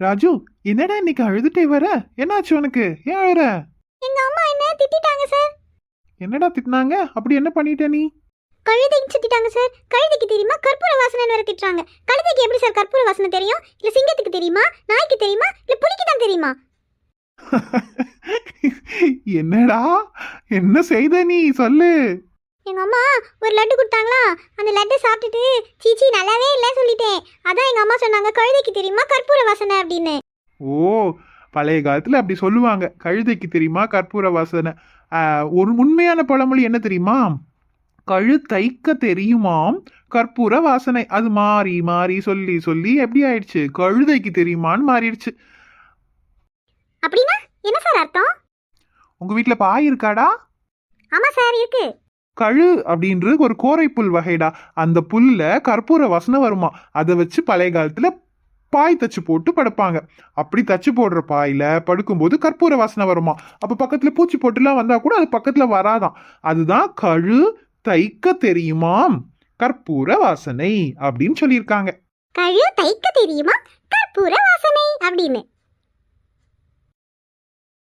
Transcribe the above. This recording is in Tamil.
ராஜு என்னடா இன்னைக்கு அழுதுட்டே வர? என்னாச்சு உனக்கு? ஏன் அழுற? எங்க அம்மா என்ன திட்டிட்டாங்க சார் என்னடா திட்டினாங்க? அப்படி என்ன பண்ணிட்ட நீ? கழுதைக்கு திட்டிட்டாங்க சார் கழுதைக்கு தெரியுமா? கற்பூர வாசனை வேற திட்டுறாங்க. கழுதைக்கு எப்படி சார் கற்பூர வாசனை தெரியும்? இல்ல சிங்கத்துக்கு தெரியுமா? நாய்க்கு தெரியுமா? இல்ல புலிக்கு தான் தெரியுமா? என்னடா? என்ன செய்த நீ? சொல்லு. எங்க அம்மா ஒரு லட்டு கொடுத்தாங்களா? அந்த லட்டு சாப்பிட்டுட்டு சீச்சி நல்லாவே இல்லை சொல்லிட்டேன். அதான் எங்க அம்மா சொன்னாங்க கழுதைக்கு தெரியுமா கற்பூர வாசனை அப்படின்னு. ஓ பழைய காலத்துல அப்படி சொல்லுவாங்க. கழுதைக்கு தெரியுமா கற்பூர வாசனை? ஒரு உண்மையான பழமொழி என்ன தெரியுமா? கழுதைக்க தெரியுமாம் கற்பூர வாசனை. அது மாறி மாறி சொல்லி சொல்லி எப்படி ஆயிடுச்சு? கழுதைக்கு தெரியுமான்னு மாறிடுச்சு. அப்படின்னா என்ன சார் அர்த்தம்? உங்க வீட்ல பாய் இருக்காடா? ஆமா சார் இருக்கு. கழு அப்படின்றது ஒரு கோரை புல் வகைடா. அந்த புல்ல கற்பூர வாசனை வருமா? அதை வச்சு பழைய காலத்துல பாய் தச்சு போட்டு படுப்பாங்க. அப்படி தச்சு போடுற பாயில படுக்கும்போது கற்பூர வாசனை வருமா? அப்போ பக்கத்துல பூச்சி போட்டுலாம் வந்தா கூட அது பக்கத்துல வராதாம். அதுதான் கழு தைக்க தெரியுமாம்? கற்பூர வாசனை அப்படின்னு சொல்லியிருக்காங்க. கழு தைக்க தெரியுமா? கற்பூர வாசனை அப்படின்னு.